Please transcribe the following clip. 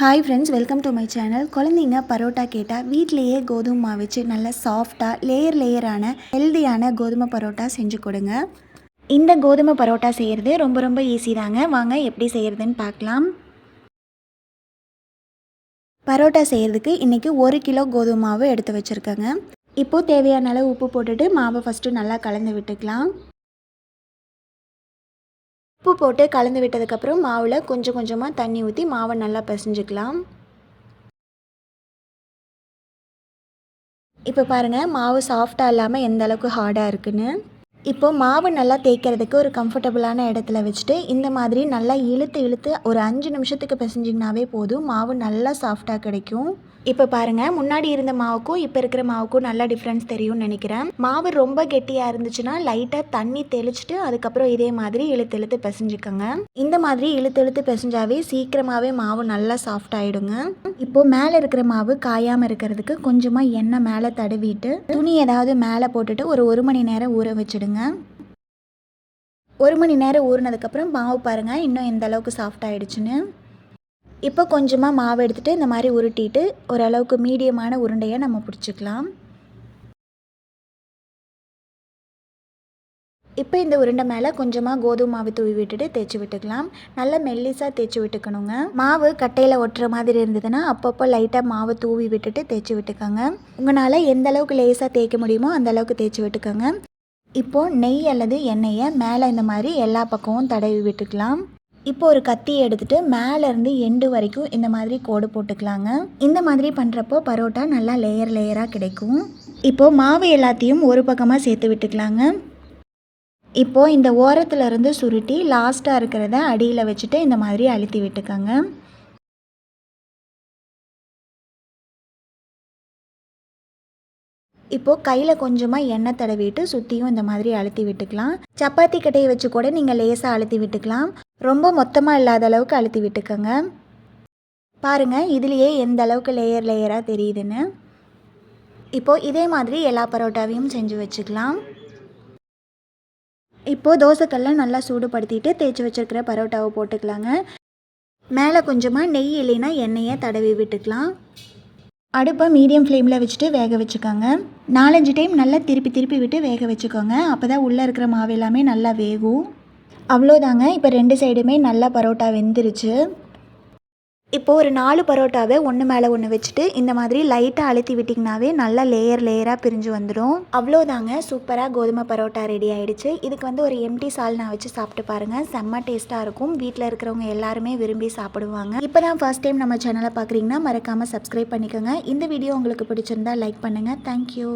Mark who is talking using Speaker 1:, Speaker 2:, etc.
Speaker 1: Hi friends welcome to my channel குழந்தைங்க பரோட்டா கேட்டால் வீட்டிலேயே கோதுமை மாவு வச்சு நல்லா சாஃப்டாக லேயர் லேயரான ஹெல்தியான கோதுமை பரோட்டா செஞ்சு கொடுங்க. இந்த கோதுமை பரோட்டா செய்கிறது ரொம்ப ரொம்ப ஈஸி தாங்க. வாங்க எப்படி செய்கிறதுன்னு பார்க்கலாம். பரோட்டா செய்கிறதுக்கு இன்றைக்கி ஒரு கிலோ கோதுமை மாவு எடுத்து வச்சுருக்கேங்க. இப்போது தேவையான அளவு உப்பு போட்டுட்டு மாவை ஃபஸ்ட்டு நல்லா கலந்து விட்டுக்கலாம். உப்பு போட்டு கலந்து விட்டதுக்கப்புறம் மாவில் கொஞ்சம் கொஞ்சமாக தண்ணி ஊற்றி மாவை நல்லா பிசைஞ்சிக்கலாம். இப்போ பாருங்கள் மாவு சாஃப்டாக இல்லாமல் எந்த அளவுக்கு ஹார்டாக இருக்குன்னு. இப்போது மாவு நல்லா தேய்க்கிறதுக்கு ஒரு கம்ஃபர்டபுளான இடத்துல வச்சுட்டு இந்த மாதிரி நல்லா இழுத்து இழுத்து ஒரு அஞ்சு நிமிஷத்துக்கு பிசைஞ்சிங்கனாவே போதும். மாவு நல்லா சாஃப்டாக கிடைக்கும். இப்போ பாருங்கள் முன்னாடி இருந்த மாவுக்கும் இப்போ இருக்கிற மாவுக்கும் நல்லா டிஃப்ரென்ஸ் தெரியும்னு நினைக்கிறேன். மாவு ரொம்ப கெட்டியாக இருந்துச்சுன்னா லைட்டாக தண்ணி தெளிச்சுட்டு அதுக்கப்புறம் இதே மாதிரி இழுத்து இழுத்து பிசைஞ்சுக்கோங்க. இந்த மாதிரி இழுத்து இழுத்து பிசைஞ்சாவே சீக்கிரமாகவே மாவு நல்லா சாஃப்ட் ஆகிடுங்க இப்போ மேலே இருக்கிற மாவு காயாமல் இருக்கிறதுக்கு கொஞ்சமாக எண்ணெய் மேலே தடவிட்டு துணி ஏதாவது மேலே போட்டுட்டு ஒரு ஒரு மணி நேரம் ஊற வச்சுடுங்க. ஒரு மணி நேரம் ஊறினதுக்கப்புறம் மாவு பாருங்கள் இன்னும் எந்த அளவுக்கு சாஃப்ட் ஆகிடுச்சுன்னு இப்போ கொஞ்சமாக மாவு எடுத்துகிட்டு இந்த மாதிரி உருட்டிட்டு ஓரளவுக்கு மீடியமான உருண்டையை நம்ம பிடிச்சிக்கலாம். இப்போ இந்த உருண்டை மேலே கொஞ்சமாக கோதுமை மாவு தூவி விட்டுட்டு தேய்ச்சி விட்டுக்கலாம். நல்லா மெல்லிஸாக தேய்ச்சி விட்டுக்கணுங்க. மாவு கட்டையில் ஒட்டுற மாதிரி இருந்ததுன்னா அப்பப்போ லைட்டாக மாவு தூவி விட்டுட்டு தேய்ச்சி விட்டுக்கோங்க. உங்களால் எந்த அளவுக்கு லேஸாக தேய்க்க முடியுமோ அந்த அளவுக்கு தேய்ச்சி விட்டுக்கோங்க. இப்போது நெய் அல்லது எண்ணெயை மேலே இந்த மாதிரி எல்லா பக்கமும் தடவி விட்டுக்கலாம். இப்போ ஒரு கத்தி எடுத்துட்டு மேலேருந்து எண்டு வரைக்கும் இந்த மாதிரி கோடு போட்டுக்கலாங்க. இந்த மாதிரி பண்ணுறப்போ பரோட்டா நல்லா லேயர் லேயராக கிடைக்கும். இப்போது மாவு எல்லாத்தையும் ஒரு பக்கமாக சேர்த்து விட்டுக்கலாங்க. இப்போது இந்த ஓரத்தில் இருந்து சுருட்டி லாஸ்ட்டாக இருக்கிறத அடியில் வச்சுட்டு இந்த மாதிரி அழுத்தி விட்டுக்கோங்க. இப்போது கையில் கொஞ்சமாக எண்ணெய் தடவிட்டு சுற்றியும் இந்த மாதிரி அழுத்தி விட்டுக்கலாம். சப்பாத்தி கட்டையை வச்சு கூட நீங்கள் லேசாக அழுத்தி விட்டுக்கலாம். ரொம்ப மொத்தமாக இல்லாத அளவுக்கு அழுத்தி விட்டுக்கோங்க. பாருங்கள் இதுலேயே எந்த அளவுக்கு லேயர் லேயராக தெரியுதுன்னு. இப்போது இதே மாதிரி எல்லா பரோட்டாவையும் செஞ்சு வச்சுக்கலாம். இப்போது தோசைக்கல்ல நல்லா சூடுபடுத்திட்டு தேய்ச்சி வச்சுருக்கிற பரோட்டாவை போட்டுக்கலாங்க. மேலே கொஞ்சமாக நெய் இல்லைன்னா எண்ணெயை தடவி விட்டுக்கலாம். அடுப்பை மீடியம் ஃப்ளேமில் வச்சுட்டு வேக வச்சுக்கோங்க. நாலஞ்சு டைம் நல்லா திருப்பி திருப்பி விட்டு வேக வச்சுக்கோங்க. அப்போ தான் உள்ளே இருக்கிற மாவு எல்லாமே நல்லா வேகும். அவ்வளோதாங்க. இப்போ ரெண்டு சைடுமே நல்லா பரோட்டா வெந்துருச்சு. இப்போது ஒரு நாலு பரோட்டாவை ஒன்று மேலே ஒன்று வச்சுட்டு இந்த மாதிரி லைட்டாக அழுத்தி விட்டிங்கனாவே நல்லா லேயர் லேயராக பிரிஞ்சு வந்துடும் அவ்வளோதாங்க. சூப்பராக கோதுமை பரோட்டா ரெடி ஆகிடுச்சு இதுக்கு வந்து ஒரு எம்டி சால் நான் வச்சு சாப்பிட்டு பாருங்கள் செம்ம டேஸ்ட்டாக இருக்கும். வீட்டில் இருக்கிறவங்க எல்லாருமே விரும்பி சாப்பிடுவாங்க. இப்போ தான் ஃபஸ்ட் டைம் நம்ம சேனலை பார்க்குறீங்கன்னா மறக்காமல் சப்ஸ்கிரைப் பண்ணிக்கோங்க. இந்த வீடியோ உங்களுக்கு பிடிச்சிருந்தா லைக் பண்ணுங்கள் தேங்க்யூ